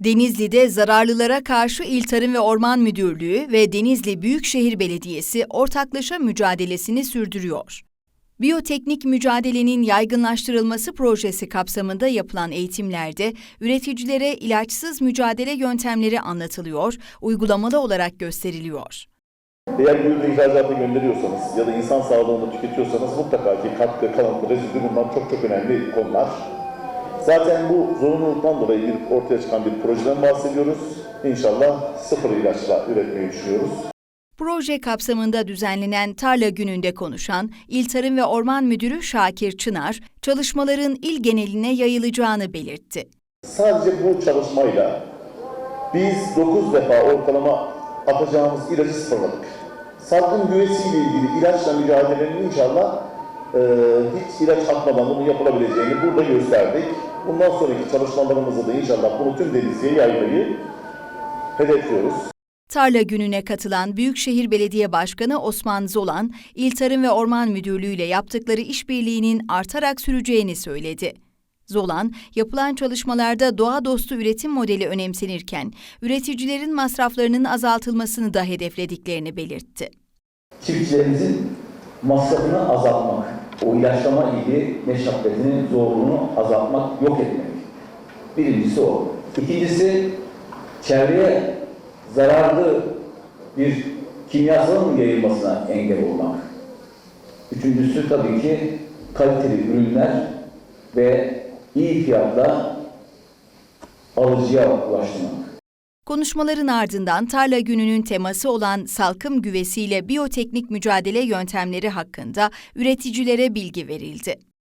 Denizli'de zararlılara karşı İl Tarım ve Orman Müdürlüğü ve Denizli Büyükşehir Belediyesi ortaklaşa mücadelesini sürdürüyor. Biyoteknik mücadelenin yaygınlaştırılması projesi kapsamında yapılan eğitimlerde üreticilere ilaçsız mücadele yöntemleri anlatılıyor, uygulamalı olarak gösteriliyor. Eğer ürünü ihracata gönderiyorsanız ya da insan sağlığını tüketiyorsanız mutlaka ki katkı, kalıntı, rezidü bunlar çok çok önemli konular. Zaten bu zorunluluktan dolayı bir ortaya çıkan bir projeden bahsediyoruz. İnşallah sıfır ilaçla üretmeyi düşünüyoruz. Proje kapsamında düzenlenen Tarla Günü'nde konuşan İl Tarım ve Orman Müdürü Şakir Çınar, çalışmaların il geneline yayılacağını belirtti. Sadece bu çalışmayla biz 9 defa ortalama atacağımız ilacı sıfırladık. Salgın güvesiyle ilgili ilaçla mücadelenin inşallah e, hiç ilaç atmadan bunu yapılabileceğini burada gösterdik. Bundan sonraki çalışmalarımızı da inşallah bunu tüm Denizli'ye yaymayı hedefliyoruz. Tarla Günü'ne katılan Büyükşehir Belediye Başkanı Osman Zolan, İl Tarım ve Orman Müdürlüğü ile yaptıkları işbirliğinin artarak süreceğini söyledi. Zolan, yapılan çalışmalarda doğa dostu üretim modeli önemsenirken, üreticilerin masraflarının azaltılmasını da hedeflediklerini belirtti. çiftçilerimizin masrafını azaltmak, o ilaçlama ilgili meşakkatini, zorluğunu azaltmak, yok etmek. Birincisi o. İkincisi, çevreye zararlı bir kimyasalın yayılmasına engel olmak. Üçüncüsü tabii ki kaliteli ürünler ve iyi fiyatla alıcıya ulaştırmak. Konuşmaların ardından Tarla Günü'nün teması olan salkım güvesiyle biyoteknik mücadele yöntemleri hakkında üreticilere bilgi verildi.